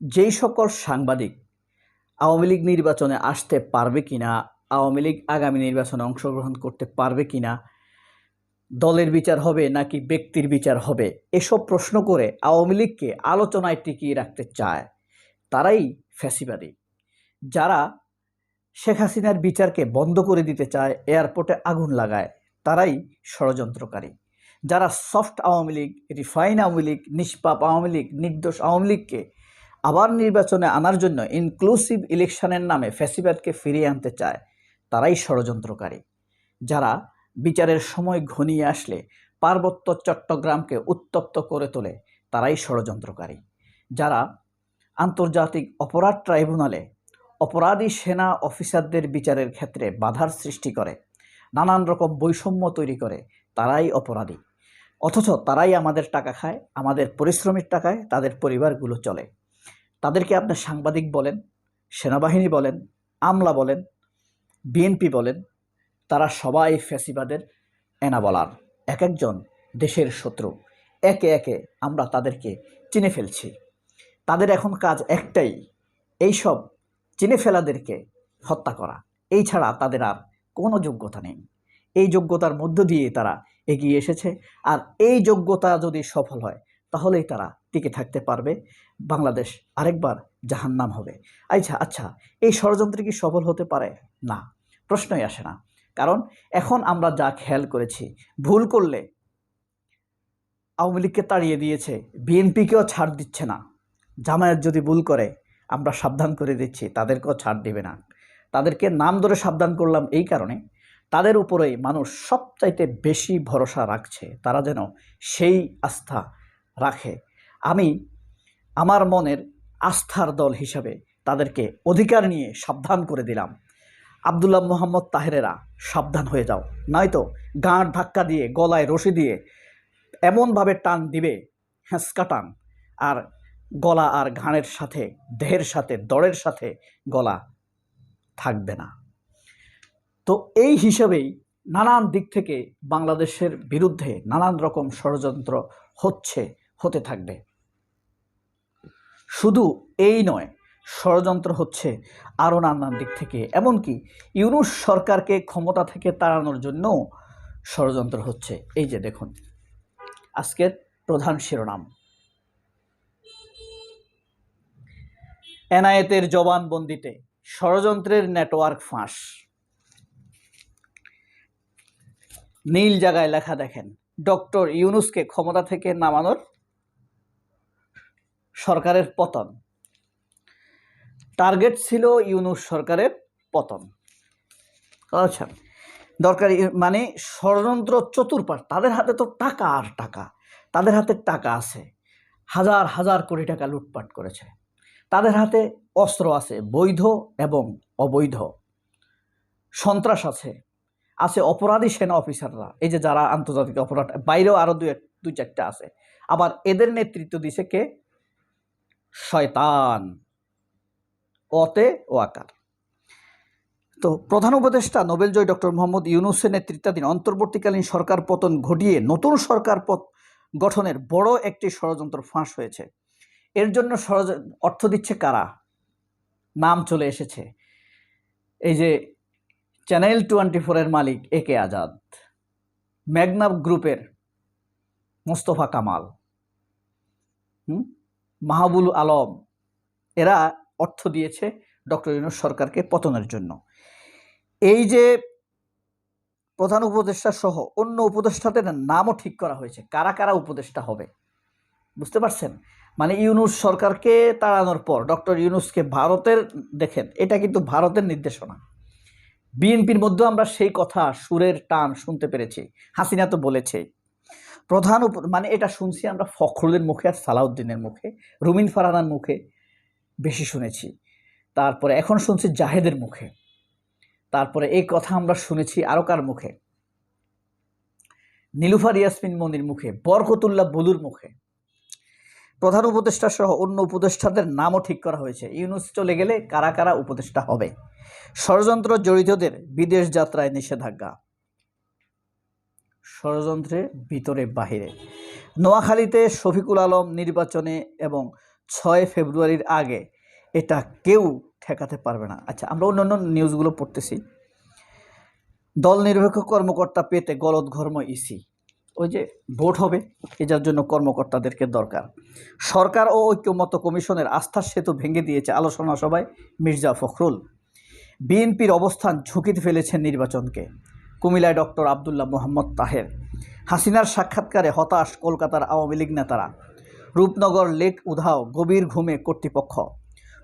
যেই সকল সাংবাদিক আওয়ামী লীগ নির্বাচনে আসতে পারবে কিনা আওয়ামী লীগ আগামী নির্বাচনে অংশগ্রহণ করতে পারবে কিনা দলের বিচার হবে নাকি ব্যক্তির বিচার হবে, এসব প্রশ্ন করে আওয়ামী লীগকে আলোচনায় টিকিয়ে রাখতে চায় তারাই ফ্যাসিবাদী। যারা শেখ হাসিনার বিচারকে বন্ধ করে দিতে চায়, এয়ারপোর্টে আগুন লাগায়, তারাই ষড়যন্ত্রকারী। যারা সফট আওয়ামী লীগ, রিফাইন আওয়ামী লীগ, নিষ্পাপ আওয়ামী লীগ, নির্দোষ আওয়ামী লীগকে আবার নির্বাচনে আনার জন্য ইনক্লুসিভ ইলেকশনের নামে ফ্যাসিবাদকে ফিরিয়ে আনতে চায়, তারাই ষড়যন্ত্রকারী। যারা বিচারের সময় ঘনিয়ে আসলে পার্বত্য চট্টগ্রামকে উত্তপ্ত করে তোলে, তারাই ষড়যন্ত্রকারী। যারা আন্তর্জাতিক অপরাধ ট্রাইব্যুনালে অপরাধী সেনা অফিসারদের বিচারের ক্ষেত্রে বাধার সৃষ্টি করে, নানান রকম বৈষম্য তৈরি করে, তারাই অপরাধী। অথচ তারাই আমাদের টাকা খায়, আমাদের পরিশ্রমের টাকায় তাদের পরিবারগুলো চলে। তাদেরকে আপনার সাংবাদিক বলেন, সেনাবাহিনী বলেন, আমলা বলেন, বিএনপি বলেন, তারা সবাই ফ্যাসিবাদের এনা বলার এক একজন দেশের শত্রু। একে একে আমরা তাদেরকে চিনে ফেলছি। তাদের এখন কাজ একটাই, এইসব চিনে ফেলাদেরকে হত্যা করা। এই ছাড়া তাদের আর কোনো যোগ্যতা নেই। এই যোগ্যতার মধ্য দিয়ে তারা এগিয়ে এসেছে। আর এই যোগ্যতা যদি সফল হয়, তাহলেই তারা টিকে থাকতে পারবে। বাংলাদেশ আরেকবার জাহান্নাম হবে। আচ্ছা আচ্ছা এই ষড়যন্ত্রে কি সফল হতে পারে? না, প্রশ্নই আসে না। কারণ এখন আমরা যা খেয়াল করেছি, ভুল করলে আওয়ামী লীগকে তাড়িয়ে দিয়েছে, বিএনপিকেও ছাড় দিচ্ছে না। জামায়াত যদি ভুল করে, আমরা সাবধান করে দিচ্ছি, তাদেরকেও ছাড় দেবে না। তাদেরকে নাম ধরে সাবধান করলাম এই কারণে, তাদের উপরেই মানুষ সবচাইতে বেশি ভরসা রাখছে। তারা যেন সেই আস্থা রাখে। আমি আমার মনের আস্থার দল হিসাবে তাদেরকে অধিকার নিয়ে সাবধান করে দিলাম। আবদুল্লাহ মোহাম্মদ তাহেরেরা সাবধান হয়ে যাও, নয়তো গাঁট ধাক্কা দিয়ে, গলায় রশি দিয়ে এমনভাবে টান দিবে হ্যাঁসকা টান, আর গলা আর ঘাড়ের সাথে, দেহের সাথে, দড়ের সাথে গলা থাকবে না। তো এই হিসাবেই নানান দিক থেকে বাংলাদেশের বিরুদ্ধে নানান রকম ষড়যন্ত্র হচ্ছে, হতে থাকবে। শুধু এই নয়, ষড়যন্ত্র হচ্ছে আরও নানান দিক থেকে। এমনকি ইউনুস সরকারকে ক্ষমতা থেকে তাড়ানোর জন্যও ষড়যন্ত্র হচ্ছে। এই যে দেখুন, আজকের প্রধান শিরোনাম। এনায়েতের জবানবন্দিতে ষড়যন্ত্রের নেটওয়ার্ক ফাঁস। নীল জায়গায় লেখা দেখেন, ডক্টর ইউনুসকে ক্ষমতা থেকে নামানোর সরকারের পতন। টার্গেট ছিল ইউনুস সরকারের পতন। আচ্ছা দরকারি মানে ষড়যন্ত্র চতুর্পাশ তাদের হাতে তো টাকা আর টাকা, তাদের হাতে টাকা আছে, হাজার হাজার কোটি টাকা লুটপাট করেছে। তাদের হাতে অস্ত্র আছে, বৈধ এবং অবৈধ। সন্ত্রাস আছে আছে অপরাধী সেনা অফিসাররা, এই যে যারা আন্তর্জাতিক অপরাধ, বাইরেও আরও দুই এক- দুই চারটা আছে। আবার এদের নেতৃত্ব দিছে কে? শয়তান। অতে ও আকার। তো প্রধান উপদেষ্টা নোবেলজয়ী ডক্টর মোহাম্মদ ইউনুসের নেতৃত্বাধীন অন্তর্বর্তীকালীন সরকার পতন ঘটিয়ে নতুন সরকার পত গঠনের বড় একটি ষড়যন্ত্র ফাঁস হয়েছে। এর জন্য অর্থ দিচ্ছে কারা? নাম চলে এসেছে। এই যে চ্যানেল টোয়েন্টি ফোরের মালিক এ কে আজাদ ম্যাগনাব গ্রুপের মোস্তফা কামাল। হুম? মাহবুল আলম, এরা অর্থ দিয়েছে ডক্টর ইউনুস সরকারকে পতনের জন্য। এই যে প্রধান উপদেষ্টা সহ অন্য উপদেষ্টাদের নামও ঠিক করা হয়েছে। কারা কারা উপদেষ্টা হবে? বুঝতে পারছেন? মানে ইউনুস সরকারকে তাড়ানোর পর, ডক্টর ইউনুসকে ভারতের, দেখেন, এটা কিন্তু ভারতের নির্দেশনা। বিএনপির মধ্যেও আমরা সেই কথা সুরের টান শুনতে পেরেছি। হাসিনা তো বলেছে। প্রধান মানে এটা শুনছি আমরা ফখরুলের মুখে আর সালাউদ্দিনের মুখে, রুমিন ফারানার মুখে বেশি শুনেছি। তারপরে এখন শুনছি জাহেদের মুখে। তারপরে এই কথা আমরা শুনেছি আরও কার মুখে? নীলুফার ইয়াসমিন মনির মুখে, বরকতুল্লাহ বলুর মুখে। প্রধান উপদেষ্টা সহ অন্য উপদেষ্টাদের নামও ঠিক করা হয়েছে। ইউনুস চলে গেলে কারা কারা উপদেষ্টা হবে? ষড়যন্ত্র জড়িতদের বিদেশ যাত্রায় নিষেধাজ্ঞা। ষড়যন্ত্রে ভিতরে বাহিরে। নোয়াখালীতে শফিকুল আলম নির্বাচনে এবং ছয় ফেব্রুয়ারির আগে এটা কেউ ঠেকাতে পারবে না। আচ্ছা আমরা অন্যান্য নিউজগুলো পড়তেছি। দল নিরপেক্ষ কর্মকর্তা পেতে গলদ ঘর্ম ইসি। ওই যে ভোট হবে, এটার জন্য কর্মকর্তাদেরকে দরকার। সরকার ও ঐক্যমত কমিশনের আস্থার সেতু ভেঙে দিয়েছে আলোচনা সভায় মির্জা ফখরুল। বিএনপির অবস্থান ঝুঁকিতে ফেলেছেন নির্বাচনকে। কুমিল্লায় ডক্টর আবদুল্লাহ মোহাম্মদ তাহের। হাসিনার সাক্ষাৎকারে হতাশ কলকাতার আওয়ামী লীগ নেতারা। রূপনগর লেক উধাও গভীর ঘুমে কর্তৃপক্ষ।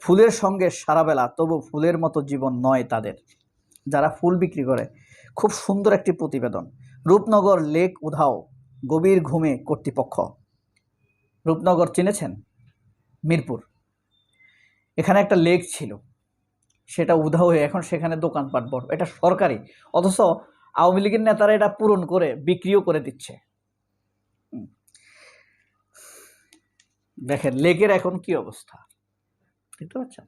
ফুলের সঙ্গে সারাবেলা, তবু ফুলের মতো জীবন নয় তাদের। যারা ফুল বিক্রি করে, খুব সুন্দর একটি প্রতিবেদন। রূপনগর লেক উধাও গভীর ঘুমে কর্তৃপক্ষ। রূপনগর চিনেছেন? মিরপুর। এখানে একটা লেক ছিল। সেটা উধাও হয়ে এখন সেখানে দোকানপাট বড়। এটা সরকারি। অথচ আওয়ামী লীগের নেতারা এটা পূরণ করে, বিক্রিও করে দিচ্ছে। দেখেন লেকের এখন কি অবস্থা? দেখতে পাচ্ছেন?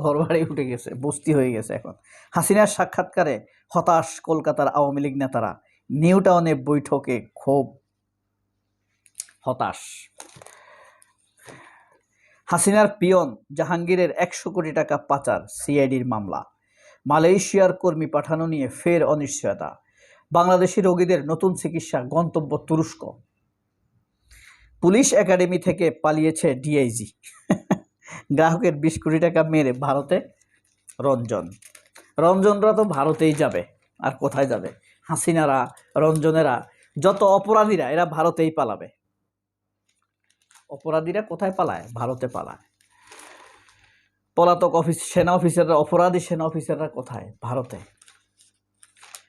ঘর বাড়ি উঠে গেছে, বস্তি হয়ে গেছে এখন। হাসিনার সাক্ষাৎকারে হতাশ কলকাতার আওয়ামী লীগ নেতারা, নিউ টাউনে বৈঠকে ক্ষোভ, হতাশ। হাসিনার পিয়ন, জাহাঙ্গীরের একশো কোটি টাকা পাচার, সিআইডির মামলা। মালয়েশিয়ার কর্মী পাঠানো নিয়ে ফের অনিশ্চয়তা। বাংলাদেশি রোগীদের নতুন চিকিৎসা গন্তব্য তুরস্ক। পুলিশ একাডেমি থেকে পালিয়েছে ডিআইজি। গ্রাহকের বিশ কোটি টাকা মেরে ভারতে রঞ্জন। রঞ্জনরা তো ভারতেই যাবে, আর কোথায় যাবে? হাসিনারা, রঞ্জনেরা, যত অপরাধীরা, এরা ভারতেই পালাবে। অপরাধীরা কোথায় পালায়? ভারতে পালায়। পলাতক অফিস, সেনা অফিসাররা, অপরাধী সেনা অফিসাররা কোথায়? ভারতে।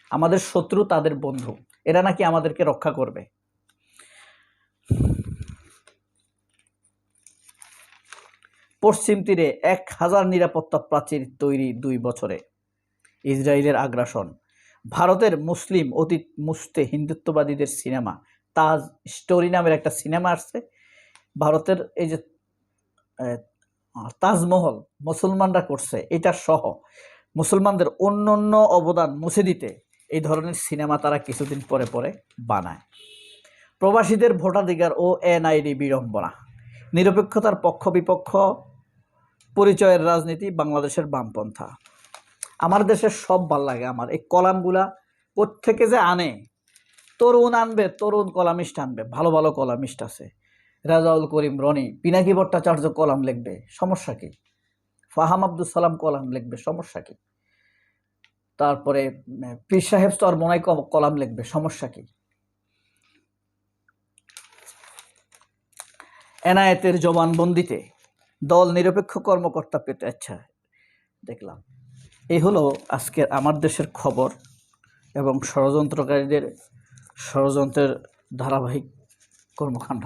আমাদের শত্রু তাদের বন্ধু। এরা নাকি আমাদেরকে রক্ষা করবে। পশ্চিম তীরে এক হাজার নিরাপত্তা প্রাচীর তৈরি দুই বছরে। ইসরায়েলের আগ্রাসন। ভারতের মুসলিম অতীত মুস্তে হিন্দুত্ববাদীদের সিনেমা। তাজ স্টোরি নামের একটা সিনেমা আসছে। ভারতের এই যে তাজমহল মুসলমানরা করছে, এটা সহ। মুসলমানদের অন্য অন্য অবদান মুছে দিতে এই ধরনের সিনেমা তারা কিছুদিন পরে পরে বানায়। প্রবাসীদের ভোটাধিকার ও এনআইডি বিড়ম্বনা, নিরপেক্ষতার পক্ষ বিপক্ষ, পরিচয়ের রাজনীতি, বাংলাদেশের বামপন্থা। আমার দেশের সব ভালো লাগে আমার, এই কলামগুলা কোত্থেকে যে আনে? তরুণ আনবে, তরুণ কলামিস্ট আনবে, ভালো ভালো কলামিস্ট আছে। রাজাউল করিম রনি, পিনাকি ভট্টাচার্য কলাম লিখবে, সমস্যা কি? ফাহাম আব্দুল সালাম কলাম লিখবে, সমস্যা কি? তারপরে পীর সাহেব স্তর মনাই ক- কলাম লিখবে, সমস্যা কি? এনায়েতের জবানবন্দিতে দল নিরপেক্ষ কর্মকর্তা পেতে আচ্ছা দেখলাম। এই হলো আজকের আমার দেশের খবর এবং ষড়যন্ত্রকারীদের, ষড়যন্ত্রের ধারাবাহিক কর্মকাণ্ড।